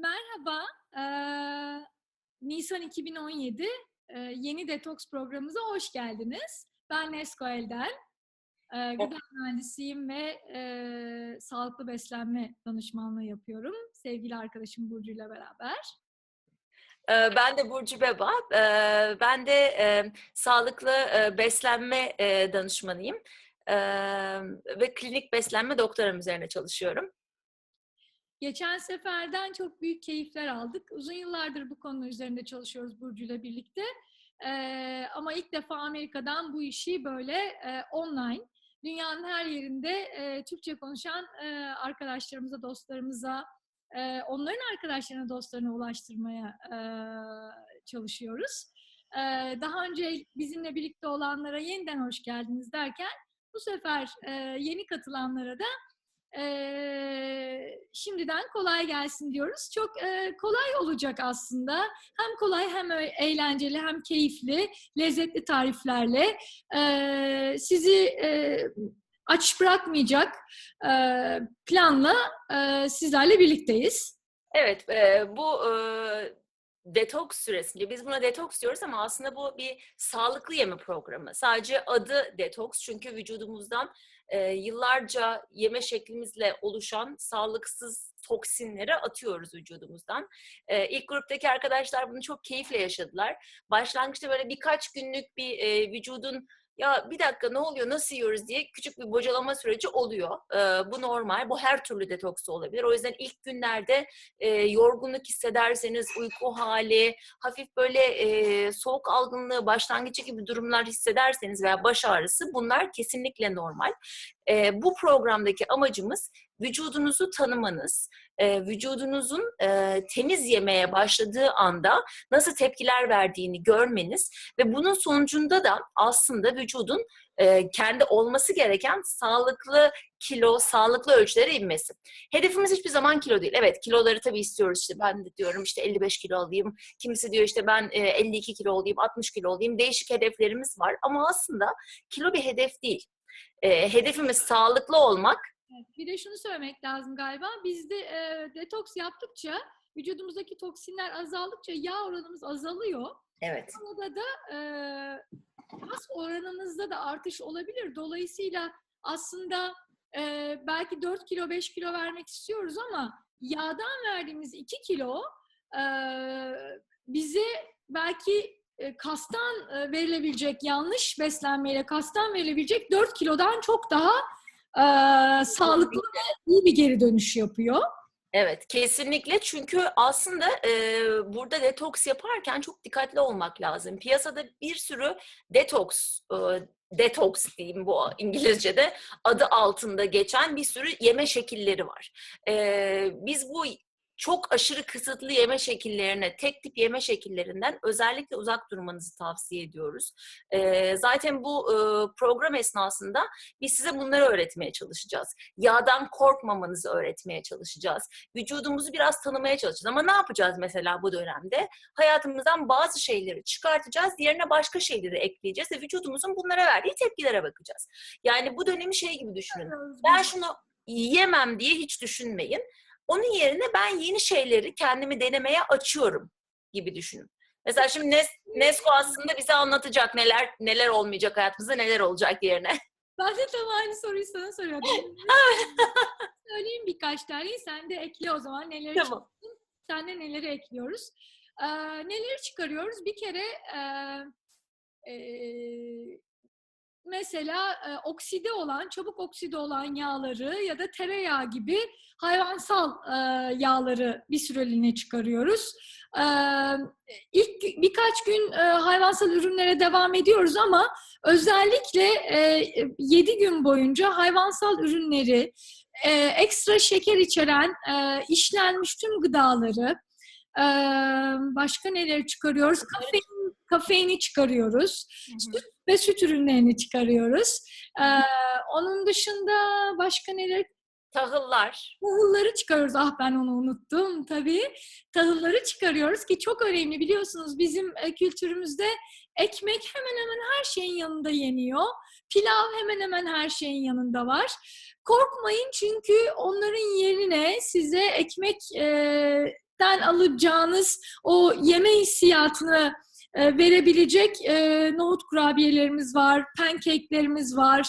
Merhaba, eee, Nisan 2017 eee, yeni detoks programımıza hoş geldiniz. Ben Nesko Elden, eee, gıda mühendisiyim ve eee, sağlıklı beslenme danışmanlığı yapıyorum. Sevgili arkadaşım Burcu ile beraber. Ben de Burcu Beba. Ben de sağlıklı beslenme danışmanıyım. Ve klinik beslenme doktoram üzerine çalışıyorum. Geçen seferden çok büyük keyifler aldık. Uzun yıllardır bu konu üzerinde çalışıyoruz Burcu ile birlikte. Eee, ama ilk defa Amerika'dan bu işi böyle eee, online, dünyanın her yerinde eee, Türkçe konuşan eee, arkadaşlarımıza, dostlarımıza, eee, onların arkadaşlarına, dostlarına ulaştırmaya eee, çalışıyoruz. Eee, daha önce bizimle birlikte olanlara yeniden hoş geldiniz derken bu sefer eee, yeni katılanlara da Eee, şimdiden kolay gelsin diyoruz. Çok eee, kolay olacak aslında. Hem kolay hem eğlenceli hem keyifli, lezzetli tariflerle eee, sizi eee, aç bırakmayacak eee, planla eee, sizlerle birlikteyiz. Evet, eee, bu eee, detoks süresince, biz buna detoks diyoruz ama aslında bu bir sağlıklı yeme programı. Sadece adı detoks çünkü vücudumuzdan eee, yıllarca yeme şeklimizle oluşan sağlıksız toksinleri atıyoruz vücudumuzdan. Eee ilk gruptaki arkadaşlar bunu çok keyifle yaşadılar. Başlangıçta böyle birkaç günlük bir eee, vücudun ya bir dakika ne oluyor, nasıl yiyoruz diye küçük bir bocalama süreci oluyor. Eee, bu normal, bu her türlü detoksu olabilir. O yüzden ilk günlerde e, yorgunluk hissederseniz, uyku hali, hafif böyle e, soğuk algınlığı, başlangıcı gibi durumlar hissederseniz veya baş ağrısı bunlar kesinlikle normal. E, bu programdaki amacımız vücudunuzu tanımanız, e, vücudunuzun e, temiz yemeye başladığı anda nasıl tepkiler verdiğini görmeniz ve bunun sonucunda da aslında vücudun e, kendi olması gereken sağlıklı kilo, sağlıklı ölçülere inmesi. Hedefimiz hiçbir zaman kilo değil. Evet kiloları tabii istiyoruz işte ben de diyorum işte 55 kilo alayım. Kimisi diyor işte ben e, 52 kilo olayım, 60 kilo olayım. Değişik hedeflerimiz var ama aslında kilo bir hedef değil. Hedefimiz sağlıklı olmak. Evet, Bir de şunu söylemek lazım galiba. Biz de eee, detoks yaptıkça, vücudumuzdaki toksinler azaldıkça yağ oranımız azalıyor. Evet. Burada da eee kas oranımızda da artış olabilir. Dolayısıyla aslında eee, belki 4 kilo 5 kilo vermek istiyoruz ama yağdan verdiğimiz 2 kilo eee, bize belki e, kastan e, verilebilecek yanlış beslenmeyle kastan verilebilecek 4 kilodan çok daha eee, sağlıklı ve iyi bir geri dönüş yapıyor. Evet, kesinlikle. Çünkü aslında e, burada detoks yaparken çok dikkatli olmak lazım. Piyasada bir sürü detoks, e, detoks diyeyim bu İngilizce'de adı altında geçen bir sürü yeme şekilleri var. E, biz bu çok aşırı kısıtlı yeme şekillerine, tek tip yeme şekillerinden özellikle uzak durmanızı tavsiye ediyoruz. E, zaten bu e, program esnasında biz size bunları öğretmeye çalışacağız. Yağdan korkmamanızı öğretmeye çalışacağız. Vücudumuzu biraz tanımaya çalışacağız. Ama ne yapacağız mesela bu dönemde? Hayatımızdan bazı şeyleri çıkartacağız, yerine başka şeyleri ekleyeceğiz ve vücudumuzun bunlara verdiği tepkilere bakacağız. Yani bu dönemi şey gibi düşünün. Ben şunu yiyemem diye hiç düşünmeyin. Onun yerine ben yeni şeyleri kendimi denemeye açıyorum gibi düşünün. Mesela şimdi Nes Nesko aslında bize anlatacak neler neler olmayacak hayatımızda neler olacak yerine. Ben de tam aynı soruyu sana soruyordum. Söyleyeyim birkaç tane. Sen de ekle o zaman neleri Tamam. çıktın. Sen de neleri ekliyoruz. Ee, neleri çıkarıyoruz? Bir kere e, e, mesela e, okside olan, çabuk okside olan yağları ya da tereyağı gibi hayvansal e, yağları bir süreliğine çıkarıyoruz. E, ilk birkaç gün e, hayvansal ürünlere devam ediyoruz ama özellikle e, 7 gün boyunca hayvansal ürünleri, e, ekstra şeker içeren e, işlenmiş tüm gıdaları, e, başka neleri çıkarıyoruz? Kafein, kafeini çıkarıyoruz. Süt ve süt ürünlerini çıkarıyoruz. E, onun dışında başka neler? Tahıllar. Tahılları çıkarıyoruz. Ah ben onu unuttum tabii. Tahılları çıkarıyoruz ki çok önemli biliyorsunuz bizim e, kültürümüzde ekmek hemen hemen her şeyin yanında yeniyor. Pilav hemen hemen her şeyin yanında var. Korkmayın çünkü onların yerine size ekmek e, ekmekten alacağınız o yeme hissiyatını e, verebilecek e, nohut kurabiyelerimiz var, pancake'lerimiz var,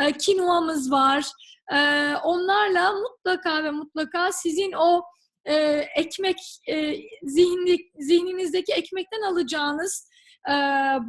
e, kinuamız var. E, onlarla mutlaka ve mutlaka sizin o e, ekmek e, zihni, zihninizdeki ekmekten alacağınız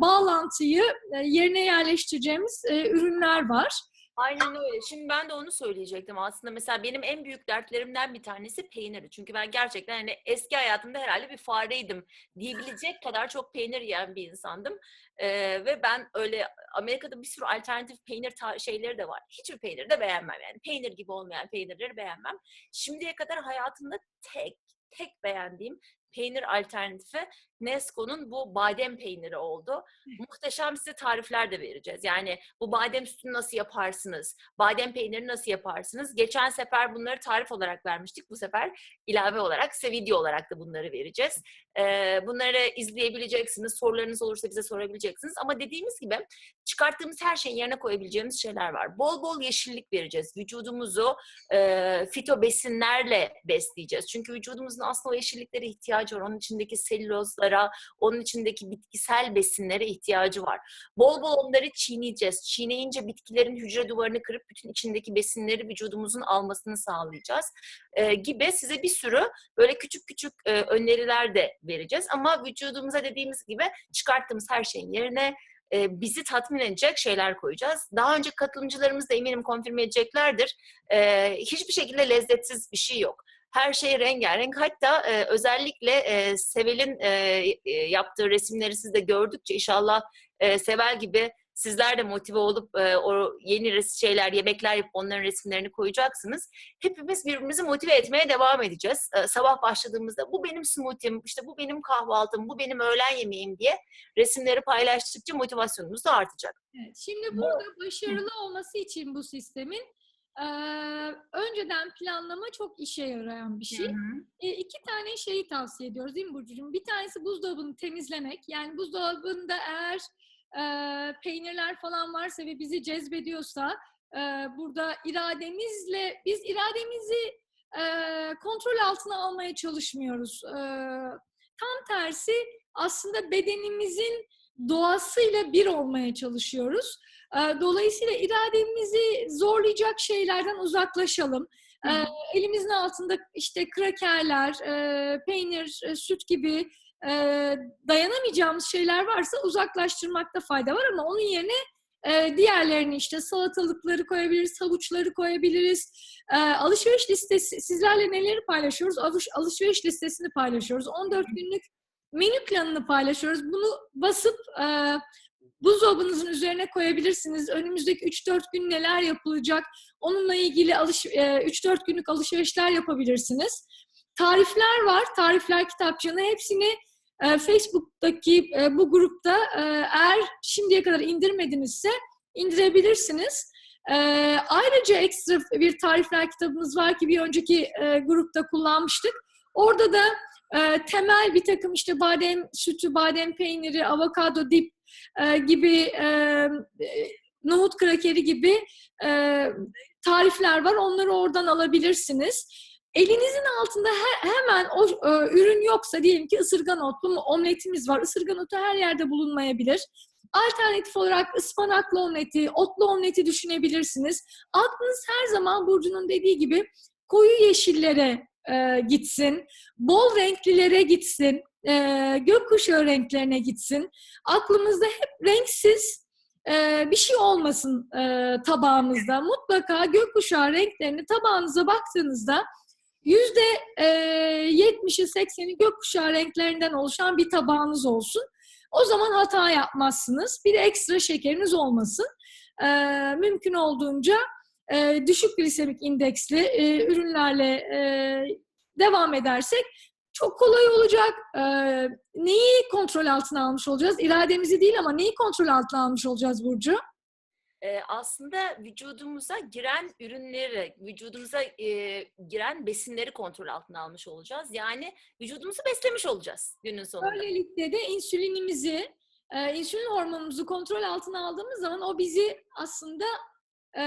bağlantıyı yerine yerleştireceğimiz ürünler var. Aynen öyle. Şimdi ben de onu söyleyecektim aslında. Mesela benim en büyük dertlerimden bir tanesi peyniri. Çünkü ben gerçekten hani eski hayatımda herhalde bir fareydim diyebilecek kadar çok peynir yiyen bir insandım. Ee, ve ben öyle Amerika'da bir sürü alternatif peynir şeyleri de var. Hiçbir peyniri de beğenmem yani. Peynir gibi olmayan peynirleri beğenmem. Şimdiye kadar hayatımda tek tek beğendiğim peynir alternatifi Nesco'nun bu badem peyniri oldu. Muhteşem size tarifler de vereceğiz. Yani bu badem sütünü nasıl yaparsınız? Badem peynirini nasıl yaparsınız? Geçen sefer bunları tarif olarak vermiştik. Bu sefer ilave olarak size video olarak da bunları vereceğiz. Ee, bunları izleyebileceksiniz. Sorularınız olursa bize sorabileceksiniz. Ama dediğimiz gibi çıkarttığımız her şeyin yerine koyabileceğimiz şeyler var. Bol bol yeşillik vereceğiz. Vücudumuzu e, fito besinlerle besleyeceğiz. Çünkü vücudumuzun aslında o yeşilliklere ihtiyacı var. Onun içindeki selülozlara, onun içindeki bitkisel besinlere ihtiyacı var. Bol bol onları çiğneyeceğiz. Çiğneyince bitkilerin hücre duvarını kırıp bütün içindeki besinleri vücudumuzun almasını sağlayacağız. E, gibi size bir sürü böyle küçük küçük e, öneriler de vereceğiz. Ama vücudumuza dediğimiz gibi çıkarttığımız her şeyin yerine bizi tatmin edecek şeyler koyacağız. Daha önce katılımcılarımız da eminim konfirme edeceklerdir. E, hiçbir şekilde lezzetsiz bir şey yok. Her şey rengarenk. Hatta e, özellikle e, Sevel'in e, e, yaptığı resimleri siz de gördükçe inşallah e, Sevel gibi sizler de motive olup e, o yeni şeyler, yemekler yapıp onların resimlerini koyacaksınız. Hepimiz birbirimizi motive etmeye devam edeceğiz. E, sabah başladığımızda bu benim smoothie'm, işte bu benim kahvaltım, bu benim öğlen yemeğim diye resimleri paylaştıkça motivasyonumuz da artacak. Evet, şimdi burada başarılı olması için bu sistemin e, önceden planlama çok işe yarayan bir şey. E, iki tane şeyi tavsiye ediyoruz değil mi Burcucuğum? Bir tanesi buzdolabını temizlemek. Yani buzdolabında eğer e, peynirler falan varsa ve bizi cezbediyorsa e, burada irademizle, biz irademizi e, kontrol altına almaya çalışmıyoruz. E, tam tersi aslında bedenimizin doğasıyla bir olmaya çalışıyoruz. E, dolayısıyla irademizi zorlayacak şeylerden uzaklaşalım. E, Hı hı. elimizin altında işte krakerler, e, peynir, e, süt gibi e, dayanamayacağımız şeyler varsa uzaklaştırmakta fayda var ama onun yerine e, diğerlerini işte salatalıkları koyabiliriz, havuçları koyabiliriz. E, alışveriş listesi, sizlerle neleri paylaşıyoruz? Alış, alışveriş listesini paylaşıyoruz. 14 günlük menü planını paylaşıyoruz. Bunu basıp e, buzdolabınızın üzerine koyabilirsiniz. Önümüzdeki 3-4 gün neler yapılacak? Onunla ilgili alış, e, 3-4 günlük alışverişler yapabilirsiniz. Tarifler var. Tarifler kitapçığını hepsini e, Facebook'taki e, bu grupta e, eğer şimdiye kadar indirmedinizse indirebilirsiniz. E, ayrıca ekstra bir tarifler kitabımız var ki bir önceki e, grupta kullanmıştık. Orada da e, temel bir takım işte badem sütü, badem peyniri, avokado dip e, gibi e, e, nohut krakeri gibi e, tarifler var. Onları oradan alabilirsiniz. Elinizin altında he- hemen o e, ürün yoksa diyelim ki ısırgan otlu omletimiz var. Isırgan otu her yerde bulunmayabilir. Alternatif olarak ıspanaklı omleti, otlu omleti düşünebilirsiniz. Aklınız her zaman Burcu'nun dediği gibi koyu yeşillere e, gitsin, bol renklilere gitsin, e, gökkuşağı renklerine gitsin. Aklımızda hep renksiz e, bir şey olmasın e, tabağımızda. Mutlaka gökkuşağı renklerini tabağınıza baktığınızda yüzde yetmişi sekseni gökkuşağı renklerinden oluşan bir tabağınız olsun. O zaman hata yapmazsınız. Bir de ekstra şekeriniz olmasın. E, mümkün olduğunca e, düşük glisemik indeksli e, ürünlerle e, devam edersek çok kolay olacak. E, neyi kontrol altına almış olacağız? İrademizi değil ama neyi kontrol altına almış olacağız Burcu? Ee, aslında vücudumuza giren ürünleri, vücudumuza e, giren besinleri kontrol altına almış olacağız. Yani vücudumuzu beslemiş olacağız günün sonunda. Böylelikle de insülinimizi, e, insülin hormonumuzu kontrol altına aldığımız zaman o bizi aslında e,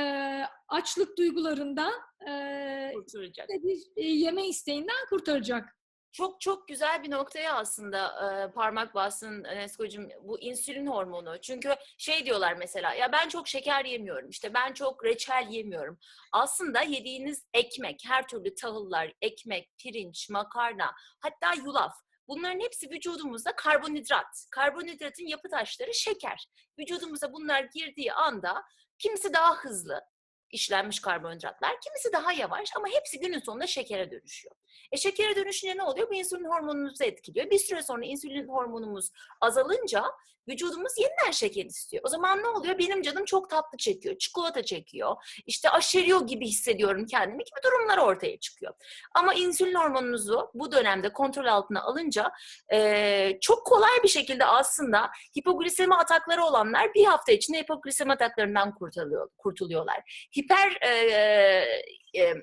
açlık duygularından, e, Kurtaracak. bir e, yeme isteğinden kurtaracak. Çok çok güzel bir noktaya aslında e, parmak bastın Enesko'cum bu insülin hormonu. Çünkü şey diyorlar mesela ya ben çok şeker yemiyorum işte ben çok reçel yemiyorum. Aslında yediğiniz ekmek, her türlü tahıllar, ekmek, pirinç, makarna hatta yulaf Bunların hepsi vücudumuzda karbonhidrat. Karbonhidratın yapı taşları şeker. Vücudumuza bunlar girdiği anda kimisi daha hızlı, işlenmiş karbonhidratlar. Kimisi daha yavaş ama hepsi günün sonunda şekere dönüşüyor. E şekere dönüşünce ne oluyor? Bu insülin hormonumuzu etkiliyor. Bir süre sonra insülin hormonumuz azalınca vücudumuz yeniden şeker istiyor. O zaman ne oluyor? Benim canım çok tatlı çekiyor, çikolata çekiyor. İşte aşeriyor gibi hissediyorum kendimi gibi durumlar ortaya çıkıyor. Ama insülin hormonunuzu bu dönemde kontrol altına alınca e, çok kolay bir şekilde aslında hipoglisemi atakları olanlar bir hafta içinde hipoglisemi ataklarından kurtuluyor, kurtuluyorlar. Hiper e, e,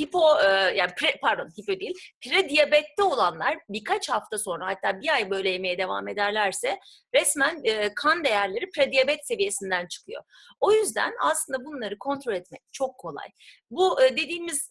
hipo e, yani pre, pardon hipo değil prediyabette olanlar birkaç hafta sonra hatta bir ay böyle yemeye devam ederlerse resmen e, kan değerleri prediyabet seviyesinden çıkıyor. O yüzden aslında bunları kontrol etmek çok kolay. Bu e, dediğimiz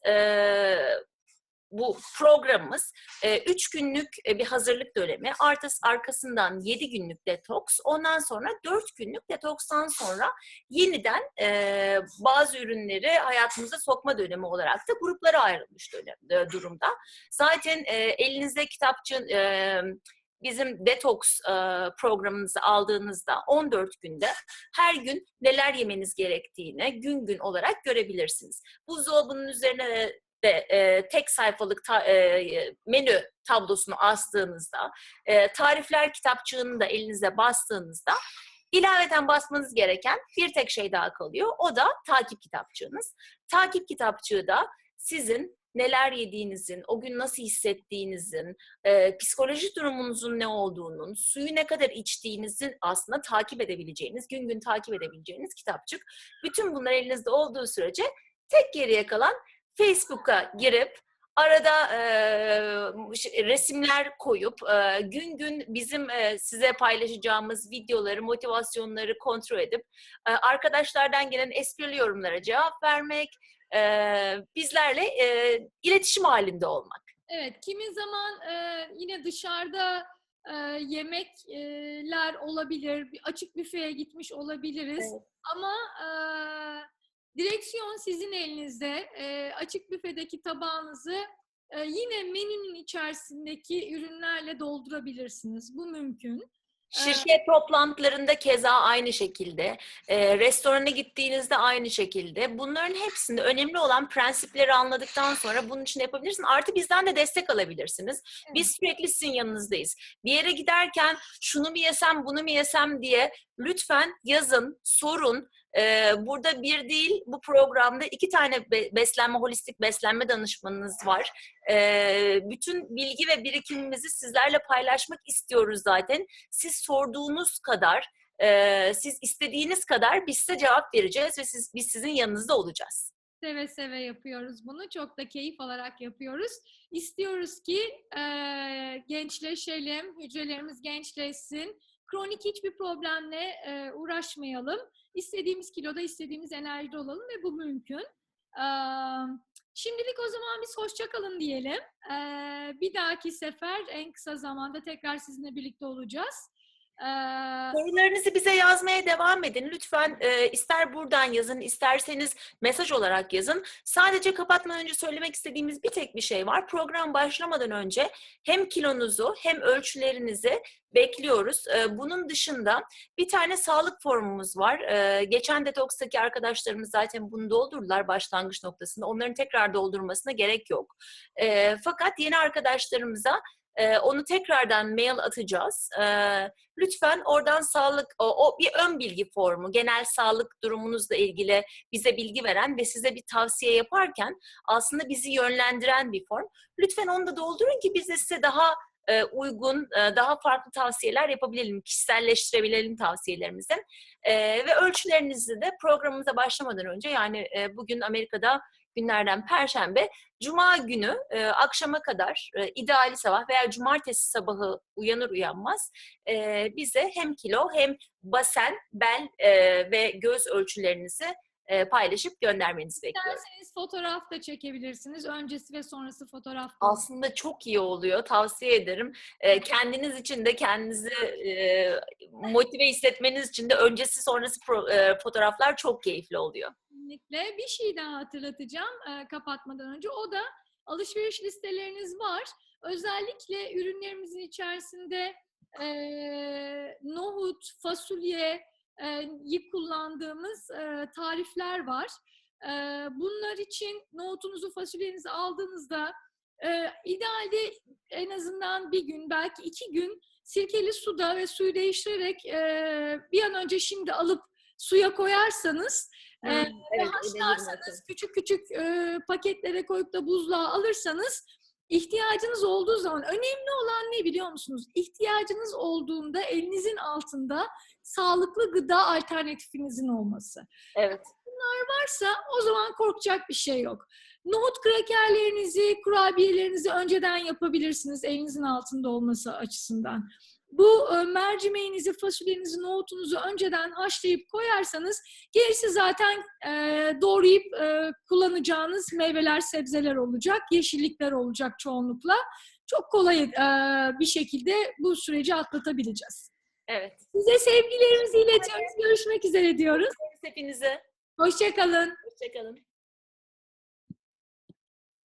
bu programımız e, üç günlük e, bir hazırlık dönemi, artıs arkasından yedi günlük detoks, ondan sonra dört günlük detokstan sonra yeniden e, bazı ürünleri hayatımıza sokma dönemi olarak da gruplara ayrılmış dönem, e, durumda. Zaten e, elinizde kitapçı e, bizim detoks e, programınızı aldığınızda 14 günde her gün neler yemeniz gerektiğini gün gün olarak görebilirsiniz. Buzdolabının üzerine de e, tek sayfalık ta, e, menü tablosunu astığınızda, e, tarifler kitapçığını da elinize bastığınızda ilaveten basmanız gereken bir tek şey daha kalıyor. O da takip kitapçığınız. Takip kitapçığı da sizin neler yediğinizin, o gün nasıl hissettiğinizin, e, psikolojik durumunuzun ne olduğunun, suyu ne kadar içtiğinizin aslında takip edebileceğiniz, gün gün takip edebileceğiniz kitapçık. Bütün bunlar elinizde olduğu sürece tek geriye kalan Facebook'a girip arada e, resimler koyup e, gün gün bizim e, size paylaşacağımız videoları, motivasyonları kontrol edip e, arkadaşlardan gelen esprili yorumlara cevap vermek, e, bizlerle e, iletişim halinde olmak. Evet, kimi zaman e, yine dışarıda e, yemekler olabilir, bir açık büfeye gitmiş olabiliriz. Evet. Ama e, Direksiyon sizin elinizde. E, açık büfedeki tabağınızı e, yine menünün içerisindeki ürünlerle doldurabilirsiniz. Bu mümkün. Şirket toplantılarında keza aynı şekilde, e, restorana gittiğinizde aynı şekilde. Bunların hepsinde önemli olan prensipleri anladıktan sonra bunun için yapabilirsiniz. Artı bizden de destek alabilirsiniz. Biz sürekli sizin yanınızdayız. Bir yere giderken şunu mu yesem, bunu mu yesem diye lütfen yazın, sorun. Ee, burada bir değil, bu programda iki tane beslenme, holistik beslenme danışmanınız var. Ee, bütün bilgi ve birikimimizi sizlerle paylaşmak istiyoruz zaten. Siz sorduğunuz kadar, e, siz istediğiniz kadar biz size cevap vereceğiz ve siz, biz sizin yanınızda olacağız. Seve seve yapıyoruz bunu. Çok da keyif alarak yapıyoruz. İstiyoruz ki e, gençleşelim, hücrelerimiz gençleşsin. Kronik hiçbir problemle e, uğraşmayalım istediğimiz kiloda, istediğimiz enerjide olalım ve bu mümkün. Şimdilik o zaman biz hoşçakalın diyelim. Bir dahaki sefer en kısa zamanda tekrar sizinle birlikte olacağız. Sorularınızı bize yazmaya devam edin. Lütfen e, ister buradan yazın, isterseniz mesaj olarak yazın. Sadece kapatmadan önce söylemek istediğimiz bir tek bir şey var. Program başlamadan önce hem kilonuzu hem ölçülerinizi bekliyoruz. E, bunun dışında bir tane sağlık formumuz var. E, geçen detokstaki arkadaşlarımız zaten bunu doldurdular başlangıç noktasında. Onların tekrar doldurmasına gerek yok. E, fakat yeni arkadaşlarımıza e, onu tekrardan mail atacağız. E, lütfen oradan sağlık, o, o bir ön bilgi formu, genel sağlık durumunuzla ilgili bize bilgi veren ve size bir tavsiye yaparken aslında bizi yönlendiren bir form. Lütfen onu da doldurun ki biz de size daha e, uygun, e, daha farklı tavsiyeler yapabilelim, kişiselleştirebilelim tavsiyelerimizi. E, ve ölçülerinizi de programımıza başlamadan önce yani bugün Amerika'da günlerden Perşembe, Cuma günü e, akşama kadar e, ideali sabah veya Cumartesi sabahı uyanır uyanmaz e, bize hem kilo hem basen, bel e, ve göz ölçülerinizi e, paylaşıp göndermenizi bekliyorum. İsterseniz fotoğraf da çekebilirsiniz. Öncesi ve sonrası fotoğraf. da. Aslında çok iyi oluyor. Tavsiye ederim. E, kendiniz için de kendinizi e, motive hissetmeniz için de öncesi sonrası pro- e, fotoğraflar çok keyifli oluyor. Kesinlikle. Bir şey daha hatırlatacağım e, kapatmadan önce. O da alışveriş listeleriniz var. Özellikle ürünlerimizin içerisinde e, nohut, fasulye, e, yi kullandığımız e, tarifler var. E, bunlar için nohutunuzu, fasulyenizi aldığınızda e, idealde en azından bir gün, belki iki gün sirkeli suda ve suyu değiştirerek e, bir an önce şimdi alıp suya koyarsanız e, evet, haşlarsanız, küçük küçük e, paketlere koyup da buzluğa alırsanız ihtiyacınız olduğu zaman önemli olan ne biliyor musunuz? İhtiyacınız olduğunda elinizin altında sağlıklı gıda alternatifinizin olması. evet. Varsa o zaman korkacak bir şey yok. Nohut krakerlerinizi, kurabiyelerinizi önceden yapabilirsiniz elinizin altında olması açısından. Bu e, mercimeğinizi, fasulyenizi, nohutunuzu önceden haşlayıp koyarsanız gerisi zaten e, doğrayıp e, kullanacağınız meyveler, sebzeler olacak, yeşillikler olacak çoğunlukla. Çok kolay e, bir şekilde bu süreci atlatabileceğiz. Evet. Size sevgilerimizi iletiyoruz. Görüşmek üzere diyoruz. Hepinize Hoşçakalın. hoşçakalın.